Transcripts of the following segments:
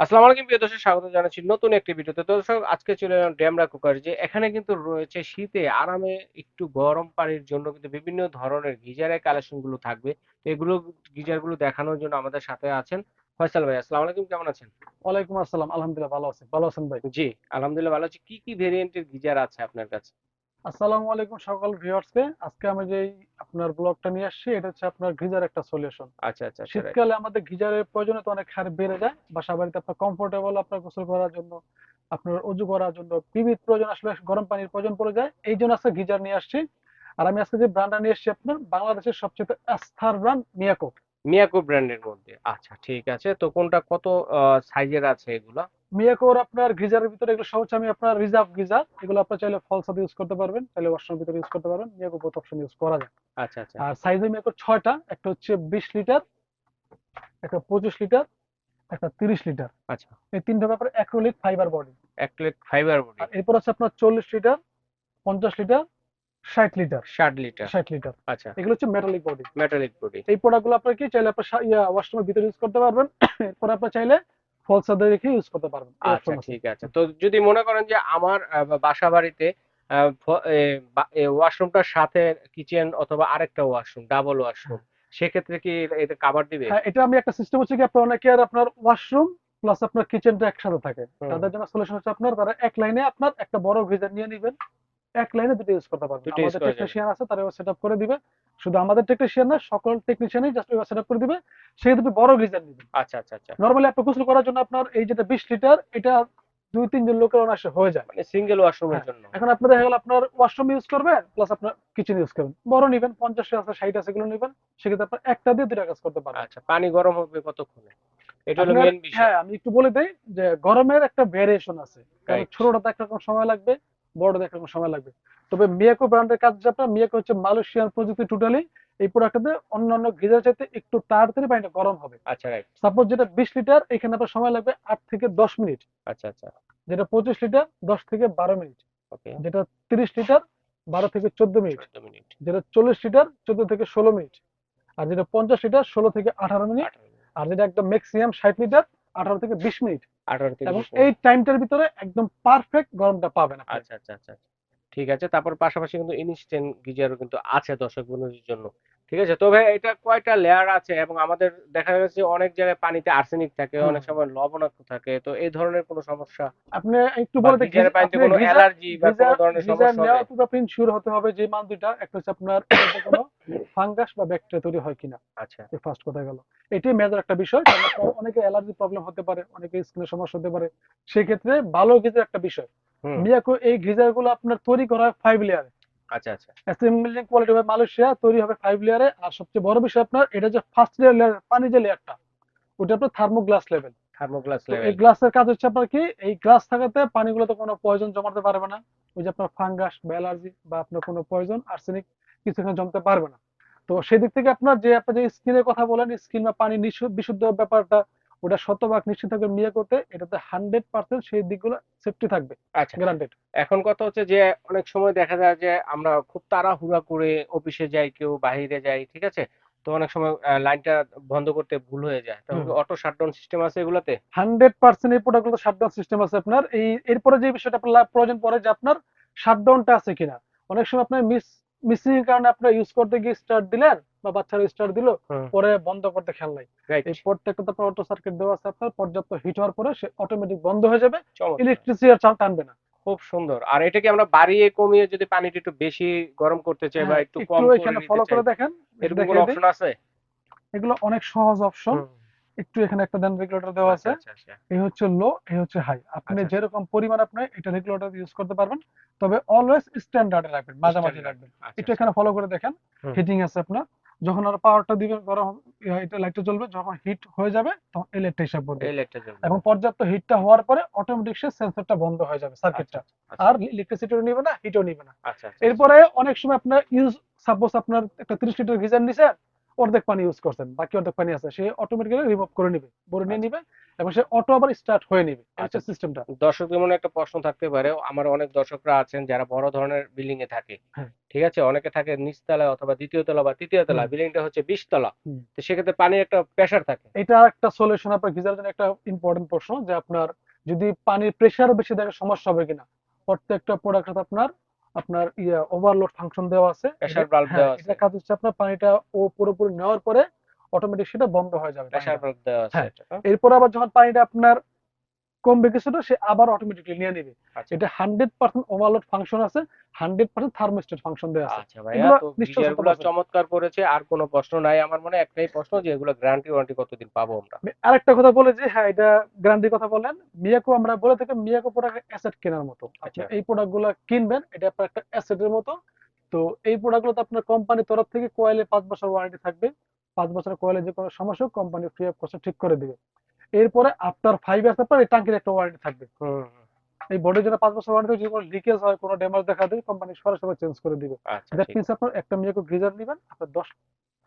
আসসালামু আলাইকুম প্রিয় দর্শক স্বাগত জানাচ্ছি নতুন একটি ভিডিওতে। দর্শক আজকে চলে এলাম ড্যামরা কুকার যে এখানে কিন্তু রয়েছে শীতে আরামে একটু গরম পানির জন্য কিন্তু বিভিন্ন ধরনের গিজারের কালেকশনগুলো থাকবে এগুলো গিজারগুলো দেখানোর জন্য আমাদের সাথে আছেন ফয়সাল ভাই। আসসালামু আলাইকুম কেমন আছেন? ওয়ালাইকুম আসসালাম আলহামদুলিল্লাহ ভালো আছি। ভালো আছেন ভাই? জি আলহামদুলিল্লাহ ভালো আছি। কি কি ভেরিয়েন্টের গিজার আছে আপনার কাছে? আসসালামু আলাইকুম সকল ভিউয়ার্সকে আজকে আমি যে আপনার ব্লগটা নিয়ে আসছি এটা হচ্ছে আপনার গিজার একটা সলিউশন আচ্ছা আচ্ছা আচ্ছা শীতকালে আমাদের গিজারের প্রয়োজনীয়তা অনেক হারে বেড়ে যায় বাসা বাড়িতে আপনার কমফোর্টেবল আপনার গোসল করার জন্য আপনার অজু করার জন্য বিবিধ প্রয়োজন আসলে গরম পানির প্রয়োজন পড়ে যায় এই জন্য আজকে গিজার নিয়ে আসছি। আর আমি আজকে যে ব্র্যান্ডটা নিয়ে এসেছি আপনার বাংলাদেশের সবচেয়ে আস্থার ব্র্যান্ড মিয়াকো মিয়াকো ব্র্যান্ডের মধ্যে। আচ্ছা ঠিক আছে। তো কোনটা কত সাইজের আছে এগুলো? মিয়াকোর আপনার গিজারের ভিতরে এগুলো সব আমি আপনার রিজার্ভ গিজার। এগুলো আপনার চাইলে ফল সাথে ইউজ করতে পারবেন চাইলে ওয়াশরুমের ভিতরে ইউজ করতে পারবেন। মিয়াকো বোথ অপশন ইউজ করা যায়। আচ্ছা আচ্ছা। আর সাইজে মিয়াকোর ছয়টা একটা হচ্ছে বিশ লিটার একটা পঁচিশ লিটার একটা তিরিশ লিটার। আচ্ছা। এই তিনটা ব্যাপারে acrylic fibre body plate fibre body এরপর আছে আপনার চল্লিশ লিটার পঞ্চাশ লিটার ষাট লিটার ষাট লিটার ষাট লিটার আচ্ছা। এগুলো হচ্ছে মেটালিক বডি মেটালিক বডি এই প্রোডাক্টগুলো আপনার কি চাইলে আপনার ইয়া ওয়াশরুমের ভিতরে ইউজ করতে পারবেন। এরপর আপনার চাইলে রেখে ইউজ করতে পারবেন। আচ্ছা ঠিক আছে। তো যদি মনে করেন যে আমার বাসা বাড়িতে ওয়াশরুমটার সাথে কিচেন অথবা আরেকটা ওয়াশরুম ডাবল ওয়াশরুম সেক্ষেত্রে কি এটা কাভার দিবে? হ্যাঁ এটা আমি একটা সিস্টেম হচ্ছে কি আপনার অনেকে আর আপনার ওয়াশরুম প্লাস আপনার কিচেনটা একসাথে থাকে। তাদের জন্য সলিউশন হচ্ছে আপনার তারা এক লাইনে আপনার একটা বড় গিজার নিয়ে নেবেন। এক লাইনে দুটো ইউজ করতে পারবেন। আমাদের টেকনিশিয়ান আছে তারা সেট করে দিবে। শুধু আমাদের টেকনিশিয়ান না সকল টেকনিশিয়ানই জাস্ট সেট করে দিবে। সেই দুটো বড় গিজার নেবেন আচ্ছা আচ্ছা আচ্ছা। নরমালি আপনার গোসল করার জন্য আপনার এই যেটা বিশ লিটার এটা দুই তিনজন লোকের অনায়াসে হয়ে যায়। মানে সিঙ্গেল ওয়াশরুমের হ্যাঁ। জন্য। এখন আপনার দেখা গেল আপনার ওয়াশরুম ইউজ করবেন প্লাস আপনার কিচেন ইউজ করবেন বড় নেবেন পঞ্চাশ আছে ষাট আছে এগুলো নেবেন। সেক্ষেত্রে আপনার একটা দিয়ে দুটা কাজ করতে পারবেন। আচ্ছা পানি গরম হবে কতক্ষণে? এটা হলো মেন বিষয়। হ্যাঁ আমি একটু বলে দেই যে গরমের একটা ভেরিয়েশন আছে। কারণ. ছোটটাতে একরকম সময় লাগবে। বড়টাতে একরকম সময় লাগবে তবে মিয়াকো ব্র্যান্ডের কাজ যেটা আপনার মিয়াকো হচ্ছে মালয়েশিয়ান প্রযুক্তি টোটালি এই প্রোডাক্টটাতে অন্যান্য গিজার চাইতে একটু তাড়াতাড়ি পানিটা গরম হবে। আচ্ছা রাইট সাপোজ যেটা বিশ লিটার এখানে আপনার সময় লাগবে আট থেকে দশ মিনিট। আচ্ছা আচ্ছা। যেটা পঁচিশ লিটার দশ থেকে বারো মিনিট। ওকে যেটা তিরিশ লিটার বারো থেকে চোদ্দ মিনিট। চোদ্দ মিনিট। যেটা চল্লিশ লিটার চোদ্দ থেকে ষোলো মিনিট। আর যেটা পঞ্চাশ লিটার ষোলো থেকে আঠারো মিনিট। আঠারো মিনিট। আর যেটা একদম ম্যাক্সিমাম ষাট লিটার আঠারো থেকে বিশ মিনিট। আঠারো থেকে এবং এই টাইমটার ভিতরে একদম পারফেক্ট গরমটা পাবেন। আচ্ছা আচ্ছা আচ্ছা আচ্ছা। ঠিক আছে তারপর পাশাপাশি কিন্তু ইনস্ট্যান্ট গিজারও কিন্তু আছে দর্শক বন্ধুদের জন্য। ঠিক আছে তবে এটা কয়টা লেয়ার আছে? এবং আমাদের দেখা গেছে অনেক জায়গায় পানিতে আর্সেনিক থাকে অনেক সময় লবণাক্ত থাকে তো এই ধরনের কোনো সমস্যা? আপনি একটু বা বলে দেখি গিজারের পানিতে কোনো অ্যালার্জি বা কোনো ধরনের সমস্যা হবে? আপনি হতে হবে যে মান দুইটা একটা হচ্ছে আপনার কোনো ফাঙ্গাস বা ব্যাকটেরিয়া তৈরি হয় কিনা? আচ্ছা। এই ফার্স্ট কথা গেল। এটাই মেজর একটা বিষয়। কারণ অনেকে অ্যালার্জি প্রবলেম হতে পারে অনেকে স্কিনের সমস্যা হতে পারে। সেক্ষেত্রে ভালো গিজার একটা বিষয়। মিয়াকো এই গিজারগুলো আপনার তৈরি করা হয় ফাইভ লেয়ারে আচ্ছা আচ্ছা। অ্যাসেম্বলিং কোয়ালিটি হবে মালয়েশিয়া তৈরি হবে ফাইভ লেয়ারে আর সবচেয়ে বড় বিষয় আপনার এটা যে ফার্স্ট লেয়ার পানি যে লেয়ারটা ওটা আপনার থার্মোগ্লাস লেভেল থার্মোগ্লাস তো এই গ্লাসের কাজ হচ্ছে আপনার কি এই গ্লাস থাকাতে পানিগুলোতে কোনো পয়জন জমাতে পারবে না। ওই যে আপনার ফাঙ্গাস বা অ্যালার্জি বা আপনার কোনো পয়জন আর্সেনিক কিছু এখানে জমতে পারবে না। তো সেই দিক থেকে আপনার যে আপনি যে স্কিনের কথা বলেন স্কিন বা পানি বিশুদ্ধ ব্যাপারটা ওটা শতভাগ নিশ্চিত থাকবে মিয়া করতে এটাতে হান্ড্রেড পার্সেন্ট সেই দিকগুলো সেফটি থাকবে আচ্ছা। গ্যারান্টেড এখন কথা হচ্ছে যে অনেক সময় দেখা যায় যে আমরা খুব তাড়াহুড়া করে অফিসে যাই কেউ বাইরে যাই ঠিক আছে? তো অনেক সময় লাইনটা বন্ধ করতে ভুল হয়ে যায়। তো। অটো শাটডাউন সিস্টেম আছে এগুলাতে? হান্ড্রেড পার্সেন্ট এই প্রোডাক্টগুলো শাটডাউন সিস্টেম আছে আপনার। এই এরপরে যে বিষয়টা আপনার প্রয়োজন পড়ে যে আপনার শাটডাউনটা আছে কিনা। অনেক সময় আপনার মিস মিসিং এর কারণে আপনার ইউজ করতে গিয়ে স্টার্ট দিলেন বা বাচ্চারা স্টার্ট দিল পরে বন্ধ করতে খেয়াল নাই। এই প্রত্যেকটা আপনার অটো সার্কিট দেওয়া আছে আপনার পর্যাপ্ত হিট হওয়ার পরে সে অটোমেটিক বন্ধ হয়ে যাবে ইলেকট্রিসিটি আর চাল টানবে না। খুব সুন্দর। আর এটা কি আমরা বাড়িয়ে কমিয়ে যদি পানিটা একটু বেশি গরম করতে চাই বা হ্যাঁ, একটু কম করে ফলো করে দেখেন এরকম অপশন আছে? এগুলো অনেক সহজ অপশন। একটু এখানে একটা দেন রেগুলেটর দেওয়া আছে। আচ্ছা আচ্ছা। এই হচ্ছে লো এই হচ্ছে হাই আপনি আচ্ছা। যেরকম পরিমাণ আপনি এটা রেগুলেটর ইউজ করতে পারবেন তবে অলওয়েজ স্ট্যান্ডার্ডে রাখবেন মাঝামাঝি রাখবেন। আচ্ছা, একটু এখানে ফলো করে দেখেন হিটিং আছে আপনার। যখন আর পাওয়ারটা দিবেন গরম এটা লাইটটা জ্বলবে যখন হিট হয়ে যাবে তখন এই লাইটটা হিসাব করবে এই লাইটটা জ্বলবে এবং পর্যাপ্ত হিটটা হওয়ার পরে অটোমেটিক সে সেন্সরটা বন্ধ হয়ে যাবে সার্কিটটা আচ্ছা, আর ইলেকট্রিসিটিও নিবে না হিটও নিবে না। আচ্ছা আচ্ছা এরপরে অনেক সময় আপনার ইউজ সাপোজ আপনার একটা 30 লিটার গিজার নিছেন অর্ধেক পানি ইউজ করছেন বাকি অর্ধেক পানি আছে সে অটোমেটিক্যালি রিমুভ করে নিবে ভরে নিয়ে আচ্ছা। নিবে এবং সে অটো আবার স্টার্ট হয়ে নিবে আচ্ছা। সিস্টেমটা দর্শকদের মনে একটা প্রশ্ন থাকতে পারে আমার অনেক দর্শকরা আছেন যারা বড় ধরনের বিল্ডিং এ থাকে হ্যাঁ। ঠিক আছে অনেকে থাকে নিচতলায় অথবা দ্বিতীয় তলা বা তৃতীয় তলা। বিল্ডিংটা হচ্ছে বিশ তলা হুম। তো সেক্ষেত্রে পানির একটা প্রেশার থাকে এটা একটা সলিউশন আপনার গিজারের জন্য একটা ইম্পর্টেন্ট প্রশ্ন যে আপনার যদি পানির প্রেশার বেশি থাকে সমস্যা হবে কিনা প্রত্যেকটা প্রোডাক্ট আপনার আপনার ইয়া ওভারলোড ফাংশন দেওয়া আছে প্রেসার ভালভ হ্যাঁ, দেওয়া আছে। এটা কাজ হচ্ছে আপনার পানিটা ও পুরোপুরি নেওয়ার পরে অটোমেটিক সেটা বন্ধ হয়ে যাবে প্রেসার ভালভ দেওয়া আছে হ্যাঁ। হ্যাঁ? এরপর আবার যখন পানিটা আপনার কমবে কিছুটা সে আবার অটোমেটিকলি নিয়ে নিবে। আচ্ছা। এটা হান্ড্রেড পার্সেন্ট ওভারলোড ফাংশন আছে হান্ড্রেড পার্সেন্ট থার্মোস্টেট ফাংশন দেওয়া আছে। আচ্ছা ভাইয়া এগুলো তো নিশ্চয়ই গিজারগুলো 100% চমৎকার করেছে আর কোনো প্রশ্ন নাই। আমার মনে একটাই প্রশ্ন যে এগুলো গ্যারান্টি ওয়ারেন্টি কতদিন পাবো আমরা? আমি আরেকটা কথা বলে যে হ্যাঁ এটা গ্যারান্টির কথা বললেন। মিয়াকো আমরা বলে থাকি মিয়াকো প্রোডাক্ট অ্যাসেট কেনার মতো। আপনি আচ্ছা। এই প্রোডাক্টগুলো কিনবেন এটা আপনার একটা অ্যাসেটের মতো। তো এই প্রোডাক্ট গুলোতে আপনার কোম্পানির তরফ থেকে কোয়েলে পাঁচ বছর ওয়ারেন্টি থাকবে। পাঁচ বছর কোয়েলে যে কোনো সমস্যা কোম্পানি ফ্রি অফ কস্টে ঠিক করে দিবে। এরপরে আফটার ফাইভ ইয়ার্স আপনার এই টাঙ্কির একটা ওয়ারেন্টি থাকবে। এই বোর্ডের জন্য পাঁচ বছর ওয়ারেন্টি যদি কোনো লিকেজ হয় কোনো ড্যামেজ দেখা দেয় কোম্পানি সরাসরি চেঞ্জ করে দিবে। আচ্ছা দ্যাট ঠিক। মিনস আপনার একটা মিয়াকো গিজার নেবেন আপনার দশ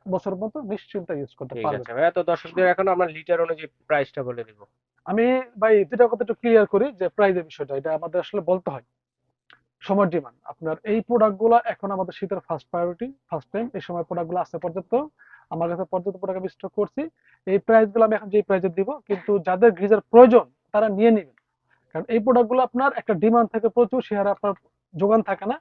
বছর মতো নিশ্চিন্তে ইউজ করতে ঠিক পারবেন। আছে ভাইয়া তো দর্শকদের এখন আমরা লিটার অনুযায়ী প্রাইসটা বলে দিব। আমি ভাই দুটা কথা একটু ক্লিয়ার করি যে প্রাইজের বিষয়টা এটা আমাদের আসলে বলতে হয়। সময় ডিমান্ড আপনার এই প্রোডাক্টগুলো এখন আমাদের শীতের ফার্স্ট প্রায়োরিটি ফার্স্ট টাইম এই সময় প্রোডাক্টগুলো আসতে পর্যন্ত আমার কাছে পর্যাপ্ত প্রোডাক্ট আমি স্টক করছি। এই প্রাইসগুলো আমি এখন যে প্রাইসে দিব, কিন্তু যাদের গ্রিজার প্রয়োজন, তারা নিয়ে নেবেন। কারণ এই প্রোডাক্টগুলো আপনার একটা ডিমান্ড থাকে প্রচুর সে আপনার যোগান থাকে না।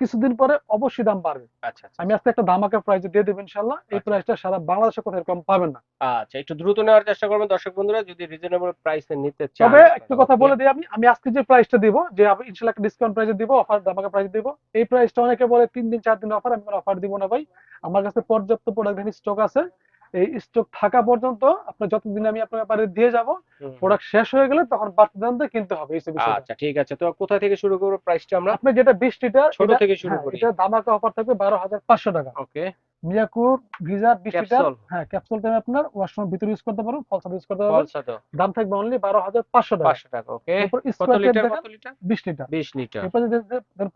কিছুদিন পরে অবশ্যই দাম বাড়বে। আচ্ছা আচ্ছা। আমি আজকে একটা ধামাকা প্রাইস দিয়ে দেবো ইনশাল্লাহ এই আচ্ছা। প্রাইসটা সারা বাংলাদেশে কোথাও এরকম পাবেন না। আচ্ছা একটু দ্রুত নেওয়ার চেষ্টা করবেন দর্শক বন্ধুরা যদি রিজনেবল প্রাইসে নিতে চান। তবে একটু কথা বলে দিই আমি আমি আজকে যে প্রাইসটা দিব যে আমি ইনশাল্লাহ একটা ডিসকাউন্ট প্রাইসে দিব অফার ধামাকা প্রাইস দিব এই প্রাইসটা অনেকে বলে তিন দিন চার দিন অফার আমি অফার দিব না ভাই। আমার কাছে পর্যাপ্ত প্রোডাক্ট স্টক আছে। এই স্টক থাকা পর্যন্ত আপনার যতদিন আমি আপনার ব্যাপারে দিয়ে যাব প্রোডাক্ট শেষ হয়ে গেলে তখন বাড়তি দাম দিয়ে কিনতে হবে এই আচ্ছা ঠিক আছে। তো কোথা থেকে শুরু করব প্রাইসটা আমরা? আপনি যেটা বিশ লিটার ছোট থেকে শুরু হ্যাঁ, করি। এটা দামাকা অফার থাকবে বারো হাজার পাঁচশো টাকা। ওকে মিয়াকুর গিজার বিশ হ্যাঁ ক্যাপসুল টাইমে আপনার ওয়াশরুমের ভিতরে ইউজ করতে পারবেন ফলসাদ ইউজ করতে পারবেন। দাম থাকবে অনলি বারো হাজার পাঁচশো টাকা। পাঁচশো টাকা ওকে কত লিটার কত লিটার বিশ লিটার বিশ লিটার এরপরে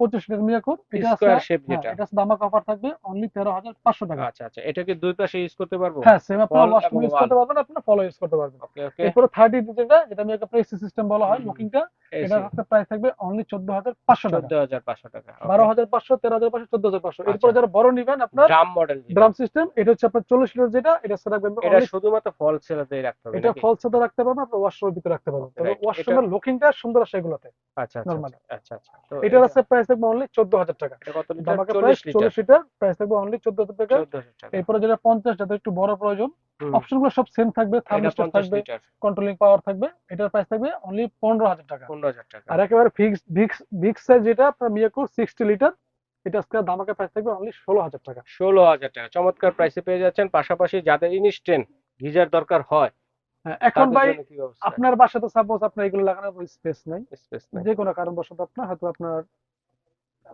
পঁচিশ লিটার মিয়াকুর এটা স্কোয়ার শেপ হ্যাঁ, যেটা। এটা আছে দামাক অফার থাকবে অনলি তেরো হাজার পাঁচশো টাকা। আচ্ছা আচ্ছা এটা কি দুই পাশে ইউজ করতে পারব? হ্যাঁ সেম আপনার ওয়াশরুম ইউজ করতে পারবেন আপনার ফলো ইউজ করতে পারবেন। ওকে ওকে এরপরে থার্টি যেটা যেটা একটা এসি সিস্টেম বলা হয়। লুকিংটা এটা একটা প্রাইস থাকবে অনলি চোদ্দ হাজার পাঁচশো টাকা। চোদ্দ হাজার পাঁচশো টাকা বারো হাজার পাঁচশো তেরো হাজার পাঁচশো চোদ্দ হাজার পাঁচশো। এরপরে আচ্ছা। যারা বড় নিবেন আপনার ড্রাম মডেল ড্রাম সিস্টেম এটা হচ্ছে আপনার চল্লিশ লিটার যেটা এটা সেটা রাখবেন এটা শুধুমাত্র ফল সেলাতেই রাখতে হবে এটা ফল সাথে রাখতে পারবেন আপনার ওয়াশরুমের ভিতরে রাখতে পারবেন। তবে ওয়াশরুমের লুকিংটা সুন্দর আসে এগুলোতে আচ্ছা আচ্ছা normal। আচ্ছা, আচ্ছা আচ্ছা। তো এটার আছে প্রাইস থাকবে অনলি চোদ্দ হাজার টাকা। এটা কত লিটার? দামাকা চল্লিশ প্রাইস লিটার। চল্লিশ লিটার প্রাইস থাকবে অনলি চোদ্দ হাজার টাকা। এরপরে যেটা পঞ্চাশ যাদের একটু বড় প্রয়োজন হুম, অপশনগুলো সব সেম থাকবে এটা থাকবে কন্ট্রোলিং পাওয়ার থাকবে এটার প্রাইস থাকবে অনলি পনেরো হাজার টাকা। পনেরো হাজার টাকা। আর একেবারে ফিক্স ভিক্স ভিক্স যেটা আপনার মিয়াকুর সিক্সটি লিটার এটা আজকে দামাকা প্রাইস থাকবে অনলি ষোলো হাজার টাকা। ষোলো হাজার টাকা। চমৎকার প্রাইসে পেয়ে যাচ্ছেন পাশাপাশি যাদের ইনস্ট্যান্ট গিজার দরকার হয় হ্যাঁ, এখন ভাই আপনার বাসাতে সাপোজ আপনার এগুলো লাগানোর স্পেস নাই। স্পেস নাই। যে কোনো কারণবশত আপনার হয়তো আপনার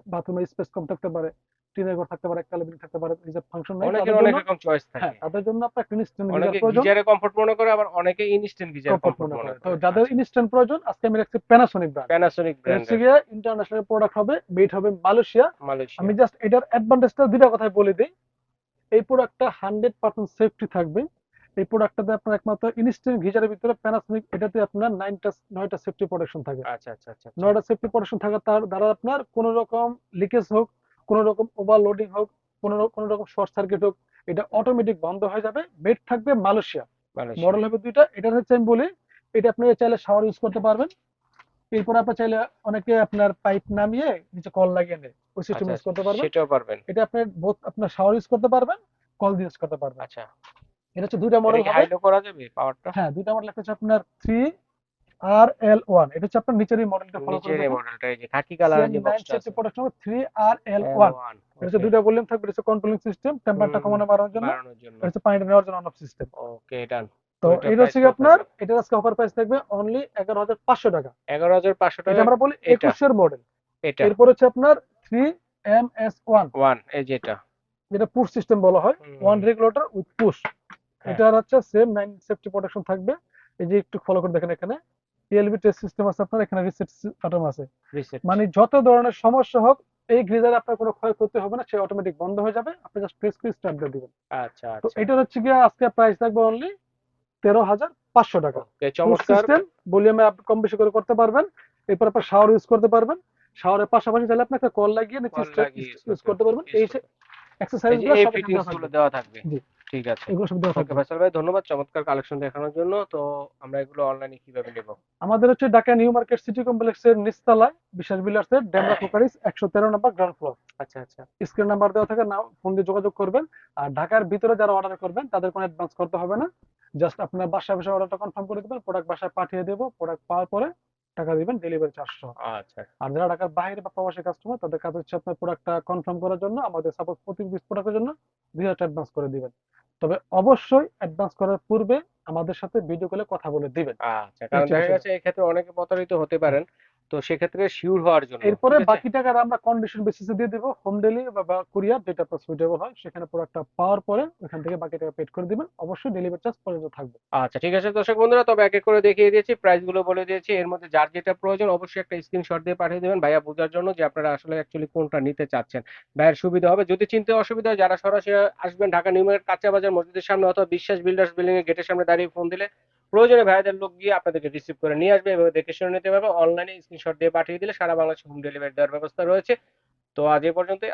বাথরুমে স্পেস কম থাকতে পারে। টিনের ঘর থাকতে পারে একটা লিভিং থাকতে পারে রিজার্ভ ফাংশন নাই অনেকের অনেক রকম চয়েস হ্যাঁ থাকে। তাদের জন্য আপনার একটা ইনস্ট্যান্ট অনেকে গিজার প্রয়োজন। গিজারে কমফোর্ট মনে করে আবার অনেকে ইনস্ট্যান্ট গিজার কমফোর্ট মনে করে। তো যাদের ইনস্ট্যান্ট প্রয়োজন আজকে আমি রাখছি প্যানাসোনিক ব্র্যান্ড প্যানাসোনিক হচ্ছে ব্র্যান্ডের গিয়ে ইন্টারন্যাশনাল প্রোডাক্ট হবে মেড হবে মালয়েশিয়া মালয়েশিয়া আমি জাস্ট এটার অ্যাডভান্টেজটা দুটা কথাই বলে দিই। এই প্রোডাক্টটা হান্ড্রেড পার্সেন্ট সেফটি থাকবে। এই প্রোডাক্টটাতে আপনার একমাত্র ইনস্ট্যান্ট গিজারের ভিতরে প্যানাসোনিক এটাতে আপনার নাইনটা নয়টা সেফটি প্রোটেকশন থাকে। আচ্ছা আচ্ছা আচ্ছা আচ্ছা। নয়টা সেফটি প্রোটেকশন থাকার তার দ্বারা আপনার কোনো রকম লিকেজ হোক কোনো রকম ওভারলোডিং হোক কোনো কোনো রকম শর্ট সার্কিট হোক এটা অটোমেটিক বন্ধ হয়ে যাবে বেড থাকবে মালয়েশিয়া। মডেল হবে দুইটা এটা হচ্ছে আমি বলি এটা আপনি চাইলে শাওয়ার ইউজ করতে পারবেন। এরপর আপনি চাইলে অনেকে আপনার পাইপ নামিয়ে নিচে কল লাগিয়ে নেয় ওই সিস্টেম আচ্ছা, ইউজ করতে পারবেন। সেটাও পারবেন। এটা আপনি বোথ আপনার শাওয়ার ইউজ করতে পারবেন কল দিয়ে ইউজ করতে পারবেন। আচ্ছা। এটা হচ্ছে দুইটা মডেল হবে। হাইলো করা যাবে পাওয়ারটা হ্যাঁ দুইটা মডেল একটা হচ্ছে আপনার থ্রি আর এল ওয়ান এটা হচ্ছে আপনার নিচের এই মডেলটা ফলো করে নিচের মডেলটা এই যে খাকি কালারের যে বক্সটা আছে। প্রোডাকশন হবে থ্রি আর এল ওয়ান L1, এটা হচ্ছে দুইটা ভলিউম থাকবে এটা কন্ট্রোলিং সিস্টেম কমানো বাড়ানোর জন্য। এটা হচ্ছে পানিটা নেওয়ার জন্য on off system okay done তো এটা হচ্ছে আপনার? এটার আজকে অফার প্রাইস থাকবে অনলি এগারো হাজার পাঁচশো টাকা। এগারো হাজার পাঁচশো এটা টাকা আমরা বলি এটা। একুশের মডেল এটা। এরপর হচ্ছে আপনার three M S one one এই যেটা যেটা পুশ সিস্টেম বলা হয়। One regulator with push. এটার হচ্ছে সেম নাইন সেফটি প্রোটেকশন থাকবে। এই যে একটু ফলো করে দেখেন এখানে। E এলবি টেস্ট সিস্টেম আছে আপনার এখানে রিসেট বাটন আছে। মানে যত ধরনের সমস্যা হোক এই গ্রিজারে আপনার কোনো ক্ষয়ক্ষতি হবে না সে অটোমেটিক বন্ধ হয়ে যাবে। আপনি জাস্ট প্রেস করে স্টার্ট দিয়ে দিবেন। আচ্ছা তো আচ্ছা। এটার হচ্ছে গিয়ে আজকে প্রাইস থাকবে অনলি তেরো হাজার পাঁচশো টাকা। চমৎকার। সিস্টেম ভলিউমে আপনি কম বেশি করে করতে পারবেন। এরপর আপনার শাওয়ার ইউজ করতে পারবেন। শাওয়ারের পাশাপাশি চাইলে আপনি একটা কল লাগিয়ে নিচে ইউজ করতে করতে পারবেন। এই এক্সারসাইজগুলো। দেওয়া থাকবে। জি। ঠিক আছে। এগুলো সব দেওয়া থাকবে। ফয়সাল ভাই ধন্যবাদ চমৎকার কালেকশন দেখানোর জন্য। তো আমরা এগুলো অনলাইনে কীভাবে নেব? আমাদের হচ্ছে ঢাকা নিউ মার্কেট সিটি কমপ্লেক্সের নিচতলায় বিশাল বিলার্সের ডেমরা কুকারিস একশো তেরো নম্বর গ্রাউন্ড ফ্লোর আচ্ছা আচ্ছা। স্ক্রিন নাম্বার দেওয়া থাকে নাম ফোন দিয়ে যোগাযোগ করবেন। আর ঢাকার ভিতরে যারা অর্ডার করবেন তাদের কোনো অ্যাডভান্স করতে হবে না। জাস্ট আপনার বাসায় বসে অর্ডারটা কনফার্ম করে দেবেন প্রোডাক্ট বাসায় পাঠিয়ে দেবো প্রোডাক্ট পাওয়ার পরে টাকা দিবেন ডেলিভারি চারশো আচ্ছা। আর যারা ঢাকার বাইরে বা প্রবাসী কাস্টমার তাদের কাজ হচ্ছে আপনার প্রোডাক্টটা কনফার্ম করার জন্য আমাদের সাপোজ প্রতি পিস প্রোডাক্টের জন্য দুই হাজার অ্যাডভান্স করে দিবেন। তবে অবশ্যই অ্যাডভান্স করার পূর্বে আমাদের সাথে ভিডিও কলে কথা বলে দিবেন। আচ্ছা কারণ দেখা গেছে এই ক্ষেত্রে অনেকে প্রতারিত হতে পারেন। তো সেক্ষেত্রে শিওর হওয়ার জন্য। এরপরে বাকি টাকাটা আমরা কন্ডিশন বেসিসে দিয়ে দেবো। হোম ডেলিভারি বা কুরিয়ার যেটা আপনার সুইটেবল হয় সেখানে প্রোডাক্টটা পাওয়ার পরে ওখান থেকে বাকি টাকা পেড করে দিবেন। অবশ্যই ডেলিভারি চার্জ পর্যন্ত থাকবে। আচ্ছা ঠিক আছে দর্শক বন্ধুরা তবে এক এক করে দেখিয়ে দিয়েছি প্রাইসগুলো বলে দিয়েছি। এর মধ্যে যার যেটা প্রয়োজন অবশ্যই একটা স্ক্রিনশট দিয়ে পাঠিয়ে দেবেন ভাইয়া বোঝার জন্য যে আপনারা আসলে অ্যাকচুয়ালি কোনটা নিতে চাচ্ছেন। ভাইয়ের সুবিধা হবে। যদি চিনতে অসুবিধা হয় যারা সরাসরি আসবেন ঢাকা নিউ মার্কেট কাঁচা বাজার মসজিদের সামনে অথবা বিশ্বাস বিল্ডার্স বিল্ডিং এর গেটের সামনে দাঁড়িয়ে ফোন দিলে প্রয়োজনে ভাইদের লোক গিয়ে আপনাদেরকে রিসিভ করে নিয়ে আসবে, এভাবে দেখে শুনে নিতে পারবে অনলাইনে স্ক্রিনশট দিয়ে পাঠিয়ে দিলে সারা বাংলাদেশে হোম ডেলিভারি দেওয়ার ব্যবস্থা রয়েছে। তো আজ এ পর্যন্তই।